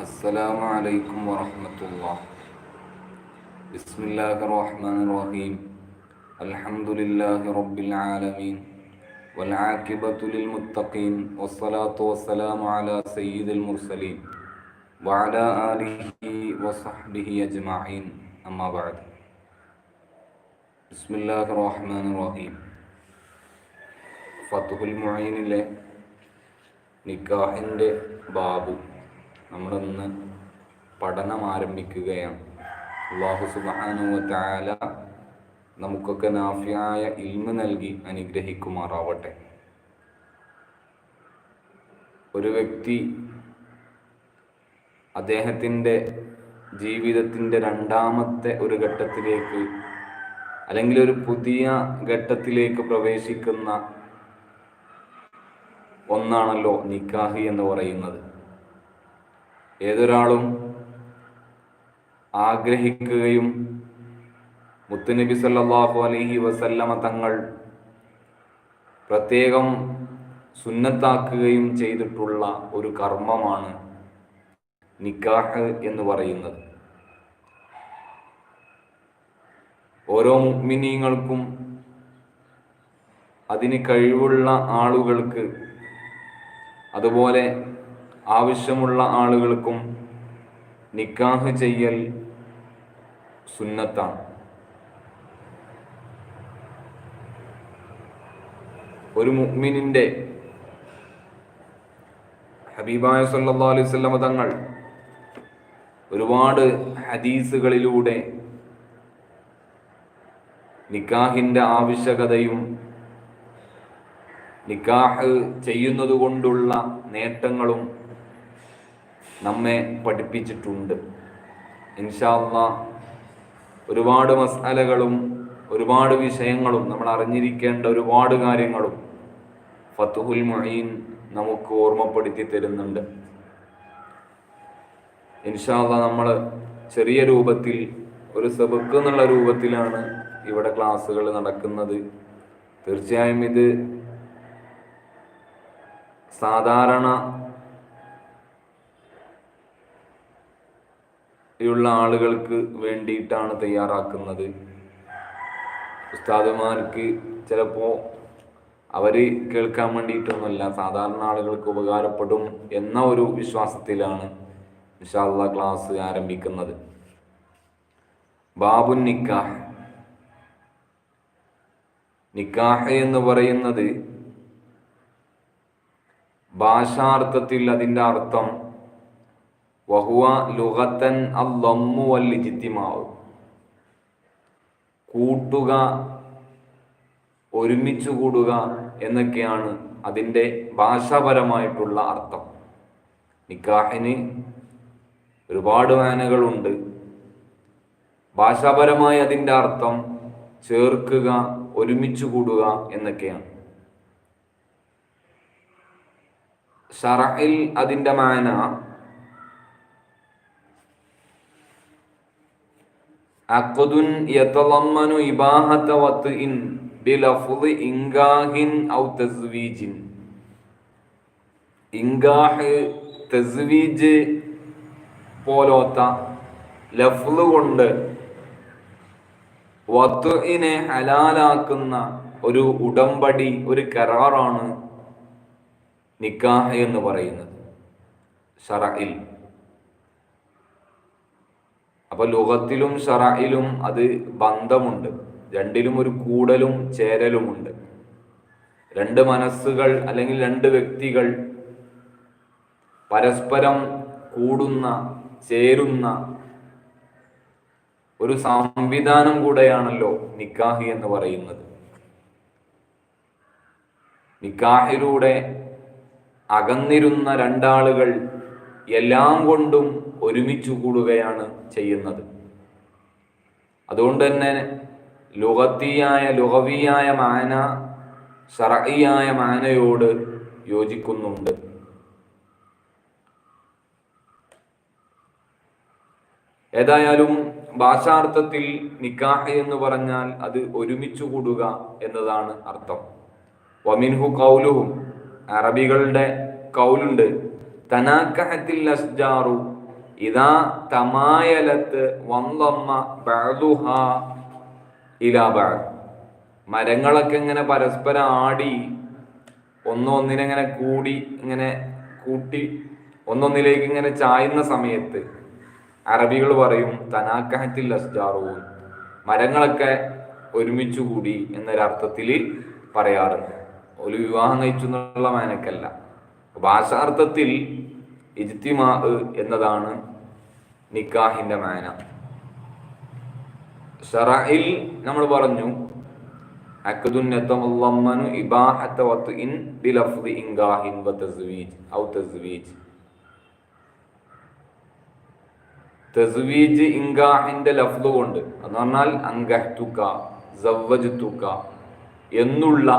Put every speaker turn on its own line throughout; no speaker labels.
السلام عليكم ورحمة الله بسم الله الرحمن الرحيم الحمد لله رب العالمين والعاقبة للمتقين والصلاة والسلام على سيد المرسلين وعلى آله وصحبه أجمعين أما بعد بسم الله الرحمن الرحيم ഫത്തുഹുൽ മുഈനിലെ നിക്കാഹിൻ്റെ ബാബു നമ്മളിന്ന് പഠനം ആരംഭിക്കുകയാണ്. അള്ളാഹു സുബ്ഹാനഹു തആല നമുക്കൊക്കെ നാഫിയായ ഇൽമ നൽകി അനുഗ്രഹിക്കുമാറാവട്ടെ. ഒരു വ്യക്തി അദ്ദേഹത്തിന്റെ ജീവിതത്തിന്റെ രണ്ടാമത്തെ ഒരു ഘട്ടത്തിലേക്ക് അല്ലെങ്കിൽ ഒരു പുതിയ ഘട്ടത്തിലേക്ക് പ്രവേശിക്കുന്ന ഒന്നാണല്ലോ നിക്കാഹി എന്ന് പറയുന്നത്. ഏതൊരാളും ആഗ്രഹിക്കുകയും മുത്തുനബി സല്ലാഹു അലഹി വസല്ലമ തങ്ങൾ പ്രത്യേകം സുന്നത്താക്കുകയും ചെയ്തിട്ടുള്ള ഒരു കർമ്മമാണ് നിക്കാഹ് എന്ന് പറയുന്നത്. ഓരോ മുഗ്മിനീങ്ങൾക്കും അതിന് കഴിവുള്ള ആളുകൾക്ക് അതുപോലെ ആവശ്യമുള്ള ആളുകൾക്കും നിക്കാഹ് ചെയ്യൽ സുന്നത്താണ്. ഒരു മുഅ്മിനിന്റെ ഹബീബായ സല്ലല്ലാഹു അലൈഹി വസല്ലമ തങ്ങൾ ഒരുപാട് ഹദീസുകളിലൂടെ നിക്കാഹിന്റെ ആവശ്യകതയും നിക്കാഹ് ചെയ്യുന്നതുകൊണ്ടുള്ള നേട്ടങ്ങളും നമ്മെ പഠിപ്പിച്ചിട്ടുണ്ട്. ഇൻഷാല്ല ഒരുപാട് മസാലകളും ഒരുപാട് വിഷയങ്ങളും നമ്മൾ അറിഞ്ഞിരിക്കേണ്ട ഒരുപാട് കാര്യങ്ങളും ഫത്തുഹുൽ മൊയ്ൻ നമുക്ക് ഓർമ്മപ്പെടുത്തി തരുന്നുണ്ട്. ഇൻഷാല്ല നമ്മൾ ചെറിയ രൂപത്തിൽ ഒരു സെബക്ക് എന്നുള്ള രൂപത്തിലാണ് ഇവിടെ ക്ലാസ്സുകൾ നടക്കുന്നത്. തീർച്ചയായും ഇത് സാധാരണ യുള്ള ആളുകൾക്ക് വേണ്ടിയിട്ടാണ് തയ്യാറാക്കുന്നത്. ഉസ്താദുമാർക്ക് ചിലപ്പോൾ അവർ കേൾക്കാൻ വേണ്ടിയിട്ടൊന്നുമല്ല. സാധാരണ ആളുകൾക്ക് ഉപകാരപ്പെടും എന്ന ഒരു വിശ്വാസത്തിലാണ് വിശാല ക്ലാസ് ആരംഭിക്കുന്നത്. ബാബു നിക്കാഹ്. നിക്കാഹ് എന്ന് പറയുന്നത് ഭാഷാർത്ഥത്തിൽ അതിന്റെ അർത്ഥം വഹുവ ലുഹത്തൻ അല്ലമ്മു വല്ലിജിത്തിമാവും കൂട്ടുക ഒരുമിച്ചു കൂടുക എന്നൊക്കെയാണ് അതിന്റെ ഭാഷാപരമായിട്ടുള്ള അർത്ഥം. നിക്കാഹിന് ഒരുപാട് വേനകളുണ്ട് ഭാഷാപരമായി അതിന്റെ അർത്ഥം ചേർക്കുക ഒരുമിച്ച് കൂടുക എന്നൊക്കെയാണ്. ഷറയിൽ അതിന്റെ മാന അഖദുൻ يتضمن ഇബാഹത വത്ഇൻ بلفظ ഇൻഗാഹിൻ ഔ തസ്വീജിൻ. ഇൻഗാഹ് തസ്വീജ് പോലോത്ത ലഫ്ള് കൊണ്ട് വത്തുവിനെ ഹലാലാക്കുന്ന ഒരു ഉടമ്പടി ഒരു കരാറാണ് നിക്കാഹ് എന്ന് പറയുന്നത്. ഷറയിൽ അപ്പൊ ലുഹത്തിലും ഷറയിലും അത് ബന്ധമുണ്ട്. രണ്ടിലും ഒരു കൂടലും ചേരലുമുണ്ട്. രണ്ട് മനസ്സുകൾ അല്ലെങ്കിൽ രണ്ട് വ്യക്തികൾ പരസ്പരം കൂടുന്ന ചേരുന്ന ഒരു സംവിധാനം കൂടെയാണല്ലോ നിക്കാഹി എന്ന് പറയുന്നത്. നിക്കാഹിലൂടെ അകന്നിരുന്ന രണ്ടാളുകൾ എല്ലാം കൊണ്ടും ഒരുമിച്ച് കൂടുകയാണ് ചെയ്യുന്നത്. അതുകൊണ്ട് തന്നെ ലുഹത്തിയായ ലുഹവിയായ മാന ഷറയിയായ മാനയോട് യോജിക്കുന്നുണ്ട്. ഏതായാലും ഭാഷാർത്ഥത്തിൽ നിക്കാഹ് എന്ന് പറഞ്ഞാൽ അത് ഒരുമിച്ചു കൂടുക എന്നതാണ് അർത്ഥം. വമിൻഹു കൗലുഹും അറബികളുടെ കൗലുണ്ട് തനാക്കഹത്തിൽ അസ്ജാറു ഇതാ തമായലത്ത് വന്നമ്മ ബഹ ഇലാ ബഅദ്. മരങ്ങളൊക്കെ ഇങ്ങനെ പരസ്പരം ആടി ഒന്നൊന്നിനെങ്ങനെ കൂടി ഇങ്ങനെ കൂട്ടി ഒന്നൊന്നിലേക്ക് ഇങ്ങനെ ചായുന്ന സമയത്ത് അറബികൾ പറയും തനാക്കഹത്തിൽ അസ്ജാറൂൻ മരങ്ങളൊക്കെ ഒരുമിച്ച് കൂടി എന്നൊരർത്ഥത്തിൽ പറയാറുണ്ട്. ഒരു വിവാഹം കഴിച്ചു എന്നുള്ള മാനക്കല്ല. ഭാഷാർത്ഥത്തിൽ ഇജ്തിമാ എന്നതാണ് നിക്കാഹിന്റെ മാന. ഷറയിൽ നമ്മൾ പറഞ്ഞു വത്ഇൻ ബിലഫ്ദി ഔ കൊണ്ട് എന്ന് പറഞ്ഞാൽ എന്നുള്ള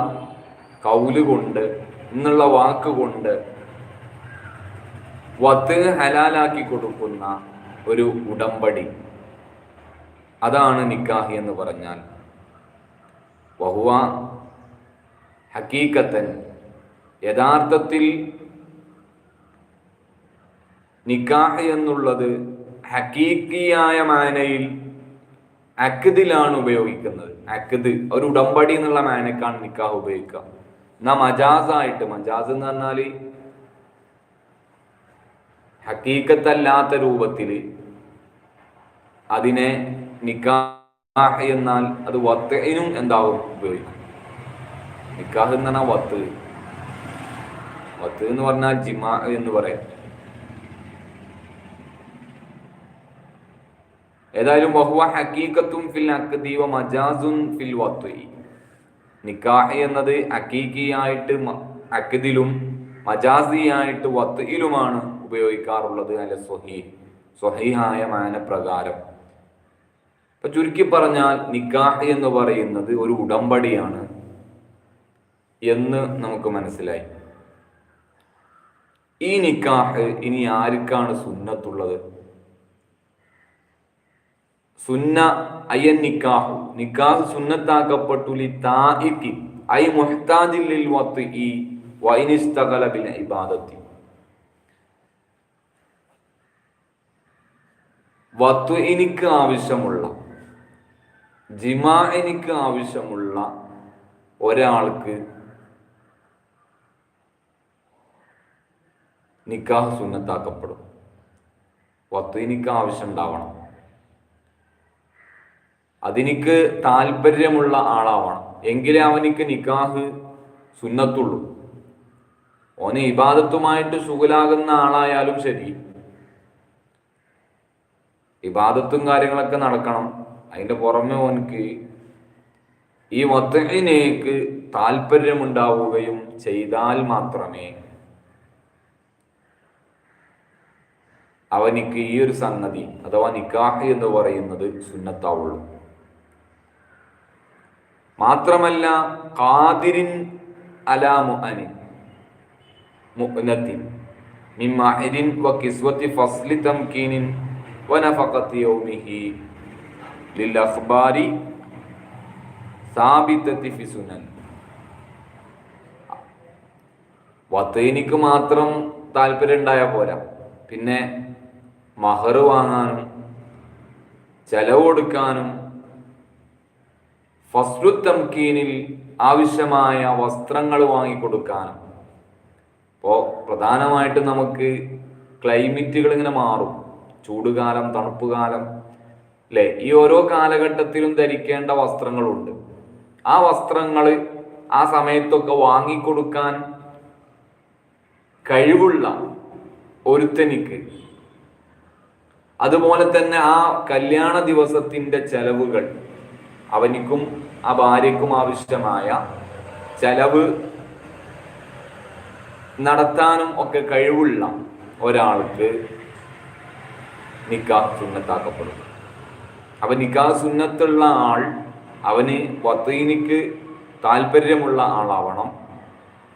കൗൽ കൊണ്ട് എന്നുള്ള വാക്ക് കൊണ്ട് വത്ത് ഹലാലാക്കി കൊടുക്കുന്ന ഒരു ഉടമ്പടി. അതാണ് നിക്കാഹ് എന്ന് പറഞ്ഞാൽ. വഹുവ ഹക്കീക്കത്തൻ യഥാർത്ഥത്തിൽ നിക്കാഹ് എന്നുള്ളത് ഹക്കീക്കിയായ മാനയിൽ അക്കദിലാണ് ഉപയോഗിക്കുന്നത്. അക്കദ് ഒരു ഉടമ്പടി എന്നുള്ള മാനക്കാണ് നിക്കാഹ് ഉപയോഗിക്കുക. എന്നാ മജാസായിട്ട് മജാസ് എന്ന് പറഞ്ഞാൽ ഹക്കീക്കത്തല്ലാത്ത രൂപത്തിൽ അതിനെ നിക്കാഹ് എന്നാൽ അത് വത്തേനും എന്താവും ഉപയോഗിക്കും. നിക്കാഹ് എന്ന് പറഞ്ഞാൽ വത്ത്. വത്ത് എന്ന് പറഞ്ഞാൽ ജിമാ എന്ന് പറയാം. ഏതായാലും ബഹുവ ഹക്കീക്കത്തും ഫിൽ അക്കദീവ മജാസുൻ ഫിൽ വത്വി നിക്കാഹ് എന്നത് അക്കീക്കിയായിട്ട് അക്കദിലും മജാസിയായിട്ട് വത്യിലുമാണ് ഉപയോഗിക്കാറുള്ളത് അല്ല സ്വഹീ. സ്വഹീഹായ മാനപ്രകാരം. ഇപ്പൊ ചുരുക്കി പറഞ്ഞാൽ നിക്കാഹ് എന്ന് പറയുന്നത് ഒരു ഉടമ്പടിയാണ് എന്ന് നമുക്ക് മനസ്സിലായി. ഈ നിക്കാഹ് ഇനി ആർക്കാണ് സുന്നത്തുള്ളത്? സുന്ന അയ്യൻ നിക്കാഹു. നിക്കാഹ് സുന്നത്താക്കപ്പെട്ടു ലി താഇക്കി ഐ മുഹ്താജിൽ വത്ത് ഈ വൈനിസ്തഖല ബിൽ ഇബാദത്തി. വത്തു എനിക്ക് ആവശ്യമുള്ള ജിമാ എനിക്ക് ആവശ്യമുള്ള ഒരാൾക്ക് നിക്കാഹ് സുന്നത്താക്കപ്പെടും. വത്തു എനിക്ക് ആവശ്യം ഉണ്ടാവണം അതിനിക്ക് താല്പര്യമുള്ള ആളാവണം. എങ്കിലേ അവനിക്ക് നിക്കാഹ് സുന്നത്തുള്ളൂ. ഓന് ഇബാദത്തുമായിട്ട് സുഖലാകുന്ന ആളായാലും ശരി. ഇബാദത്തും കാര്യങ്ങളൊക്കെ നടക്കണം. അതിന്റെ പുറമെ ഓനക്ക് ഈ മൊത്തത്തിനേക്ക് താല്പര്യമുണ്ടാവുകയും ചെയ്താൽ മാത്രമേ അവനിക്ക് ഈ ഒരു സംഗതി അഥവാ നിക്കാഹ് എന്ന് പറയുന്നത് സുന്നത്താവുള്ളൂ. മാത്രമല്ല കാതിരിൻ അലാ മുഅനിൻ മുഅനത്തിൻ മിൻ വ കിസ്വത്തി ഫസ്ലി തംകീനിൻ വ നഫഖത്തി യൗമിഹി ലിൽ അഖ്ബാരി സാബിതത്തി ഫി സുനൻ. വത്തൈനിക്ക് മാത്രം താല്പര്യം ഉണ്ടായാൽ പോരാ. പിന്നെ മഹർ വാങ്ങാനും ചെലവ് കൊടുക്കാനും ഫസ്ലു തംകീനിൽ ആവശ്യമായ വസ്ത്രങ്ങൾ വാങ്ങിക്കൊടുക്കാനും. ഇപ്പോൾ പ്രധാനമായിട്ടും നമുക്ക് ക്ലൈമറ്റുകൾ ഇങ്ങനെ മാറും. ചൂടുകാലം തണുപ്പുകാലം അല്ലേ ഈ ഓരോ കാലഘട്ടത്തിലും ധരിക്കേണ്ട വസ്ത്രങ്ങളുണ്ട്. ആ വസ്ത്രങ്ങൾ ആ സമയത്തൊക്കെ വാങ്ങിക്കൊടുക്കാൻ കഴിവുള്ള ഒരുത്തനിക്ക് അതുപോലെ തന്നെ ആ കല്യാണ ദിവസത്തിന്റെ ചെലവുകൾ അവനിക്കും ആ ഭാര്യക്കും ആവശ്യമായ ചെലവ് നടത്താനും ഒക്കെ കഴിവുള്ള ഒരാൾക്ക് നിക്കാഹ് സുന്നത്താക്കപ്പെടും. അപ്പൊ നിക്കാഹ് സുന്നത്തുള്ള ആൾ അവന് വത്തീനിക്ക് താല്പര്യമുള്ള ആളാവണം.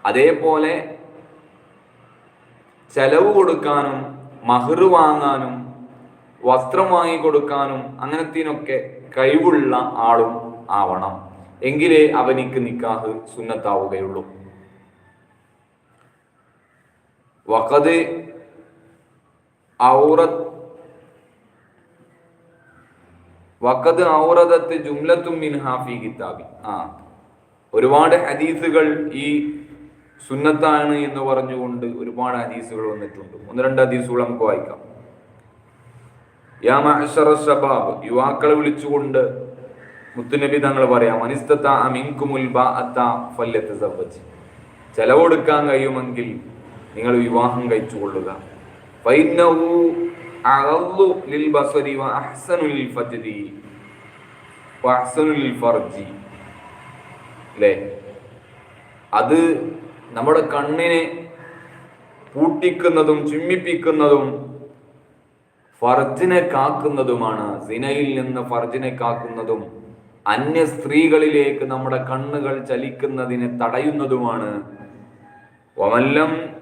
അതേപോലെ ചെലവ് കൊടുക്കാനും മഹർ വാങ്ങാനും വസ്ത്രം വാങ്ങിക്കൊടുക്കാനും അങ്ങനത്തിനൊക്കെ കഴിവുള്ള ആളും ആവണം. എങ്കിലേ അവനിക്ക് നിക്കാഹ് സുന്നത്താവുകയുള്ളൂ. വഖദ് ഔറത്ത് വക്കത് ഔറദത്ത് ജുംലത്തും മിൻ കിതാബി. ആ ഒരുപാട് ഹദീസുകൾ ഈ സുന്നത്താണ് എന്ന് പറഞ്ഞുകൊണ്ട് ഒരുപാട് ഹദീസുകൾ വന്നിട്ടുണ്ട്. ഒന്ന് രണ്ട് ഹദീസുകൾ നമുക്ക് വായിക്കാം. യാ യുവാക്കളെ വിളിച്ചുകൊണ്ട് മുത്തുനബി തങ്ങൾ പറയാം അനിസ്തത്ത അമിൻകുമുൽ ബഅത്ത ഫല്യതസവ്വജ് ചെലവെടുക്കാൻ കഴിയുമെങ്കിൽ നിങ്ങൾ വിവാഹം കഴിച്ചു കൊള്ളുക ലിൽ ബസരി വ അഹ്സനുൽ വ അഹ്സനുൽ അത് നമ്മുടെ കണ്ണിനെ പൂട്ടിക്കുന്നതും ചുമ്മിപ്പിക്കുന്നതും ഫർജിനെ കാക്കുന്നതുമാണ്. സിനയിൽ നിന്ന് ഫർജിനെ കാക്കുന്നതും അന്യ സ്ത്രീകളിലേക്ക് നമ്മുടെ കണ്ണുകൾ ചലിക്കുന്നതിനെ തടയുന്നതുമാണ്. വമല്ലം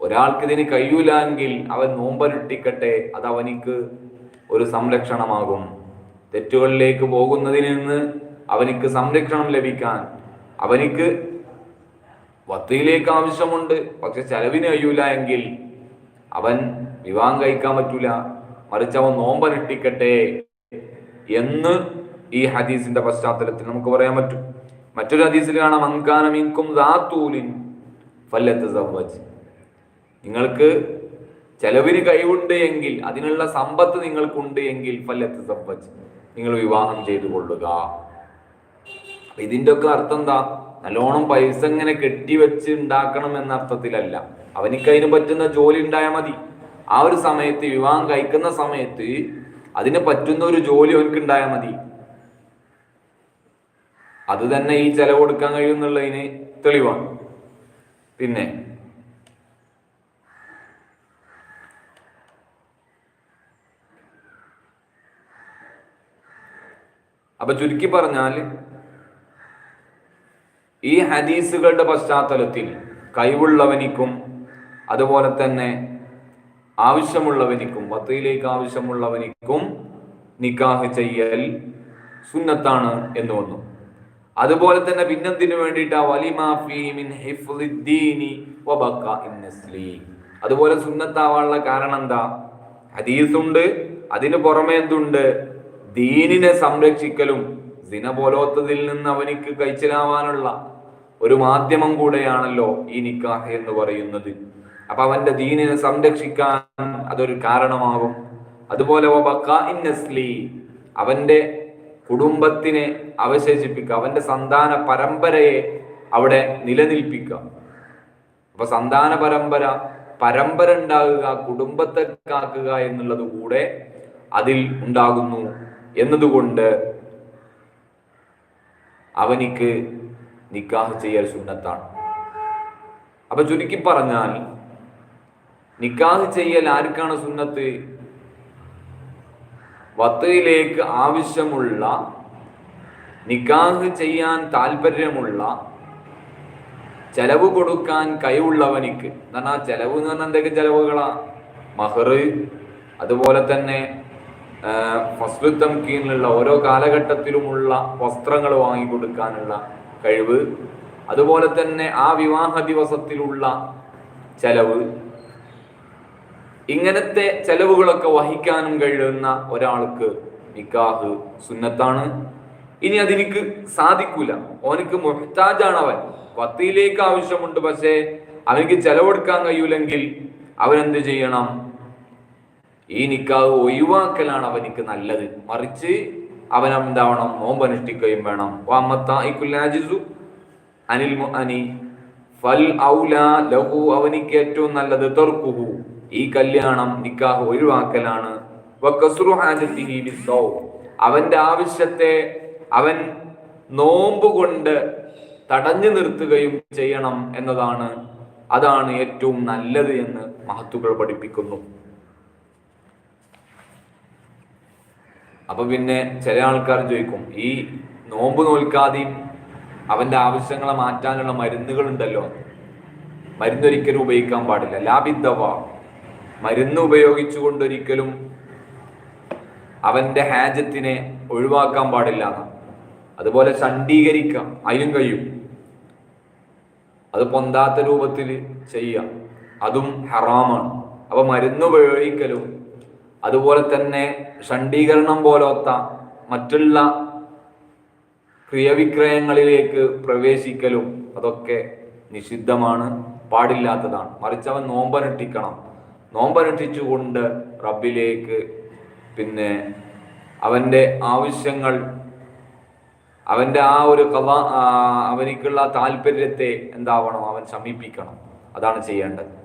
ഒരാൾക്ക് ഇതിന് കഴിയൂലെങ്കിൽ അവൻ നോമ്പനുഷ്ഠിക്കട്ടെ അത് അവനിക്ക് ഒരു സംരക്ഷണമാകും. തെറ്റുകളിലേക്ക് പോകുന്നതിൽ നിന്ന് അവനിക്ക് സംരക്ഷണം ലഭിക്കാൻ അവനിക്ക് വത്തിയിലേക്ക് ആവശ്യമുണ്ട്. പക്ഷെ ചെലവിന് കഴിയൂല എങ്കിൽ അവൻ വിവാഹം കഴിക്കാൻ പറ്റൂല. മറിച്ച് അവൻ നോമ്പനുഷ്ഠിക്കട്ടെ എന്ന് ഈ ഹദീസിന്റെ പശ്ചാത്തലത്തിൽ നമുക്ക് പറയാൻ പറ്റും. മറ്റൊരു ഹദീസിൽ കാണാം നിങ്ങൾക്ക് ചെലവിന് കഴിവുണ്ട് എങ്കിൽ അതിനുള്ള സമ്പത്ത് നിങ്ങൾക്കുണ്ട് എങ്കിൽ ഫല്ലത്ത് സവ്വജ് നിങ്ങൾ വിവാഹം ചെയ്തു കൊള്ളുക. ഇതിന്റെ ഒക്കെ അർത്ഥം എന്താ? നല്ലോണം പൈസ ഇങ്ങനെ കെട്ടിവെച്ച് ഉണ്ടാക്കണം എന്ന അർത്ഥത്തിലല്ല. അവനിക്ക് അതിന് പറ്റുന്ന ജോലി ഉണ്ടായാൽ മതി. ആ ഒരു സമയത്ത് വിവാഹം കഴിക്കുന്ന സമയത്ത് അതിന് പറ്റുന്ന ഒരു ജോലി അവനക്ക് ഉണ്ടായാൽ മതി. അത് തന്നെ ഈ ചെലവ് കൊടുക്കാൻ കഴിയും എന്നുള്ളതിന് തെളിവാണ്. പിന്നെ. അപ്പൊ ചുരുക്കി പറഞ്ഞാൽ ഈ ഹദീസുകളുടെ പശ്ചാത്തലത്തിൽ കഴിവുള്ളവനിക്കും അതുപോലെ തന്നെ ആവശ്യമുള്ളവനിക്കും വത്തയിലേക്ക് ആവശ്യമുള്ളവനിക്കും നിക്കാഹ് ചെയ്യൽ സുന്നത്താണ് എന്ന് വന്നു. അതുപോലെ തന്നെ പിന്നെന്തിനു വേണ്ടിയിട്ട്? അതുപോലെ സുന്നത്താവാനുള്ള കാരണം എന്താ ഹദീസുണ്ട്. അതിന് പുറമെ എന്തുണ്ട്? ദീനിനെ സംരക്ഷിക്കലും ദിന പോലോത്തതിൽ നിന്ന് അവനിക്ക് കഴിച്ചിലാവാനുള്ള ഒരു മാധ്യമം കൂടെയാണല്ലോ ഈ നിക്കാഹ് എന്ന് പറയുന്നത്. അപ്പൊ അവന്റെ ദീനിനെ സംരക്ഷിക്കാൻ അതൊരു കാരണമാകും. അതുപോലെ അവന്റെ കുടുംബത്തിനെ അവശേഷിപ്പിക്കുക അവന്റെ സന്താന പരമ്പരയെ അവിടെ നിലനിൽപ്പിക്കുക. അപ്പൊ സന്താന പരമ്പര പരമ്പര ഉണ്ടാകുക കുടുംബത്തെ കാക്കുക എന്നുള്ളത് കൂടെ അതിൽ ഉണ്ടാകുന്നു എന്നതുകൊണ്ട് അവനിക്ക് നിക്കാഹ് ചെയ്യൽ സുന്നത്താണ്. അപ്പൊ ചുരുക്കി പറഞ്ഞാൽ നിക്കാഹ് ചെയ്യൽ ആർക്കാണ് സുന്നത്ത്? വത്തയിലേക്ക് ആവശ്യമുള്ള നിക്കാഹ് ചെയ്യാൻ താല്പര്യമുള്ള ചെലവ് കൊടുക്കാൻ കഴിവുള്ളവനിക്ക്. എന്ന് പറഞ്ഞാൽ ചെലവ് എന്ന് പറഞ്ഞാൽ എന്തൊക്കെ ചെലവുകളാ? മഹർ അതുപോലെ തന്നെ ഫസ്ലു കീഴിലുള്ള ഓരോ കാലഘട്ടത്തിലുമുള്ള വസ്ത്രങ്ങൾ വാങ്ങിക്കൊടുക്കാനുള്ള കഴിവ്. അതുപോലെ തന്നെ ആ വിവാഹ ദിവസത്തിലുള്ള ചെലവ്. ഇങ്ങനത്തെ ചെലവുകളൊക്കെ വഹിക്കാനും കഴിയുന്ന ഒരാൾക്ക് നിക്കാഹ് സുന്നത്താണ്. ഇനി അതിനിക്ക് സാധിക്കൂല. ഓനക്ക് മൊഹ്താജാണ് അവൻ. പത്തിയിലേക്ക് ആവശ്യമുണ്ട് പക്ഷേ അവനക്ക് ചെലവെടുക്കാൻ കഴിയൂലെങ്കിൽ അവൻ എന്ത് ചെയ്യണം? ഈ നിക്കാഹ് ഒഴിവാക്കലാണ് അവനിക്ക് നല്ലത്. മറിച്ച് അവൻ എന്താവണം നോമ്പനുഷ്ഠിക്കുകയും വേണം. വേണം അനിൽ അനി ഫൽ ഔല ലഹു അവനിക്ക് ഏറ്റവും നല്ലത് തെർക്കുഹു. ഈ കല്യാണം നിക്കാഹ് ഒഴിവാക്കലാണ്. അവന്റെ ആവശ്യത്തെ അവൻ നോമ്പ് കൊണ്ട് തടഞ്ഞു നിർത്തുകയും ചെയ്യണം എന്നതാണ്. അതാണ് ഏറ്റവും നല്ലത് എന്ന് മഹത്തുക്കൾ പഠിപ്പിക്കുന്നു. അപ്പൊ പിന്നെ ചില ആൾക്കാർ ചോദിക്കും ഈ നോമ്പ് നോൽക്കാതെയും അവന്റെ ആവശ്യങ്ങളെ മാറ്റാനുള്ള മരുന്നുകൾ ഉണ്ടല്ലോ മരുന്നൊരിക്കലും ഉപയോഗിക്കാൻ പാടില്ല. ലാഭിദ്ധവ മരുന്ന് ഉപയോഗിച്ചുകൊണ്ടൊരിക്കലും അവന്റെ ഹാജത്തിനെ ഒഴിവാക്കാൻ പാടില്ല. അതുപോലെ ചണ്ഡീകരിക്കാം. അതിനും കഴിയും. അത് പൊന്താത്ത രൂപത്തിൽ ചെയ്യാം അതും ഹറാമാണ്. അപ്പൊ മരുന്ന് ഉപയോഗിക്കലും അതുപോലെ തന്നെ ഷണ്ഡീകരണം പോലത്ത മറ്റുള്ള ക്രിയവിക്രയങ്ങളിലേക്ക് പ്രവേശിക്കലും അതൊക്കെ നിഷിദ്ധമാണ്. പാടില്ലാത്തതാണ്. മറിച്ച് അവൻ നോമ്പനുഷ്ഠിക്കണം. നോമ്പനുഷ്ഠിച്ചുകൊണ്ട് റബ്ബിലേക്ക് പിന്നെ അവന്റെ ആവശ്യങ്ങൾ അവന്റെ ആ ഒരു കഥ അവനിക്കുള്ള താല്പര്യത്തെ എന്താവണം? അവൻ സമീപിക്കണം. അതാണ് ചെയ്യേണ്ടത്.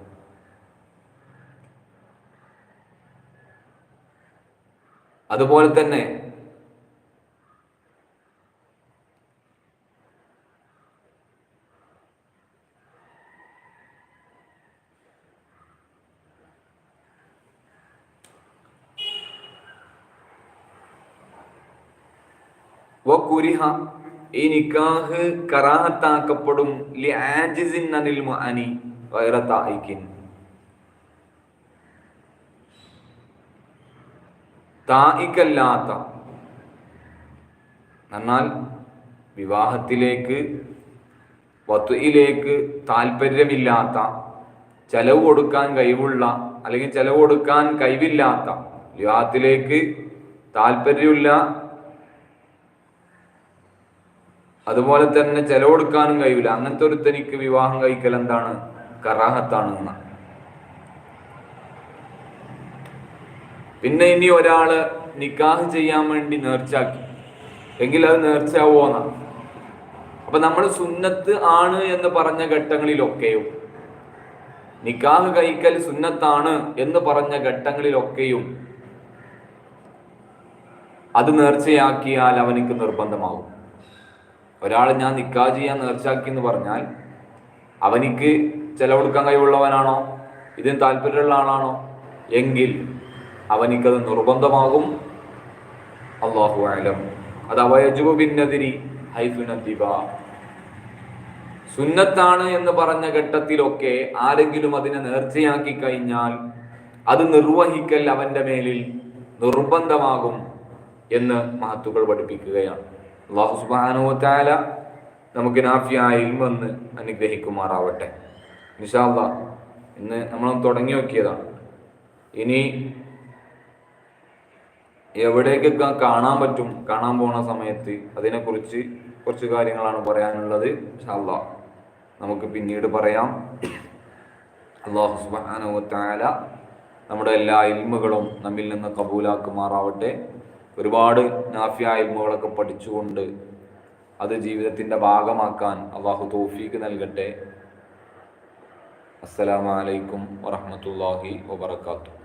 അതുപോലെ തന്നെ കുരിഹ ഈ നിക്കാഹ് കറാഹത്താക്കപ്പെടും. ലി ആജിസിൻ അനിൽ മുഅനി ഗൈറ തായിക്കിൻ തായിക്കല്ലാത്ത എന്നാൽ വിവാഹത്തിലേക്ക് വത്തുയിലേക്ക് താല്പര്യമില്ലാത്ത ചെലവ് കൊടുക്കാൻ കഴിവുള്ള അല്ലെങ്കിൽ ചെലവ് കൊടുക്കാൻ കഴിവില്ലാത്ത വിവാഹത്തിലേക്ക് താല്പര്യമില്ല അതുപോലെ തന്നെ ചെലവെടുക്കാനും കഴിയില്ല അങ്ങനത്തെ ഒരു തനിക്ക് വിവാഹം കഴിക്കൽ എന്താണ്? കറാഹത്താണ് എന്നാണ് പിന്നെ ഇനി ഒരാൾ നിക്കാഹ് ചെയ്യാൻ വേണ്ടി നേർച്ചാക്കി എങ്കിൽ അത് നേർച്ചയാവോ എന്നാണ് അപ്പൊ നമ്മൾ സുന്നത്ത് ആണ് എന്ന് പറഞ്ഞ ഘട്ടങ്ങളിലൊക്കെയും നിക്കാഹ് കഴിക്കൽ സുന്നത്താണ് എന്ന് പറഞ്ഞ ഘട്ടങ്ങളിലൊക്കെയും അത് നേർച്ചയാക്കിയാൽ അവനക്ക് നിർബന്ധമാവും. ഒരാൾ ഞാൻ നിക്കാ ചെയ്യാൻ നേർച്ചാക്കി എന്ന് പറഞ്ഞാൽ അവനിക്ക് ചെലവെടുക്കാൻ കഴിവുള്ളവനാണോ? ഇതിന് താല്പര്യമുള്ള ആളാണോ? എങ്കിൽ അവനിക്കത് നിർബന്ധമാകും. അള്ളാഹു ആലം അത് അവയജുബു ഭിന്നതിരി ഹൈഫുനദിബ സുന്നത്താണ് എന്ന് പറഞ്ഞ ഘട്ടത്തിലൊക്കെ ആരെങ്കിലും അതിനെ നേർച്ചയാക്കി കഴിഞ്ഞാൽ അത് നിർവഹിക്കൽ അവന്റെ മേലിൽ നിർബന്ധമാകും എന്ന് മഹത്തുക്കൾ പഠിപ്പിക്കുകയാണ്. അള്ളാഹു സുബാനുവത്താല നമുക്ക് നാഫിയായ ഇൽമെന്ന് അനുഗ്രഹിക്കുമാറാവട്ടെ. നിഷാല്ല ഇന്ന് നമ്മൾ തുടങ്ങി നോക്കിയതാണ്. ഇനി എവിടേക്കൊക്കെ കാണാൻ പറ്റും കാണാൻ പോണ സമയത്ത് അതിനെക്കുറിച്ച് കുറച്ച് കാര്യങ്ങളാണ് പറയാനുള്ളത് ഇൻഷാല്ല നമുക്ക് പിന്നീട് പറയാം. അള്ളാഹു സുബാനുവത്താല നമ്മുടെ എല്ലാ ഇൽമുകളും നമ്മിൽ നിന്ന് കബൂലാക്കുമാറാവട്ടെ. ഒരുപാട് നാഫിയായ്മകളൊക്കെ പഠിച്ചുകൊണ്ട് അത് ജീവിതത്തിന്റെ ഭാഗമാക്കാൻ അള്ളാഹു തോഫീക്ക് നൽകട്ടെ. അസ്സലാമലൈക്കും വറഹമത്തല്ലാഹി വാത്തു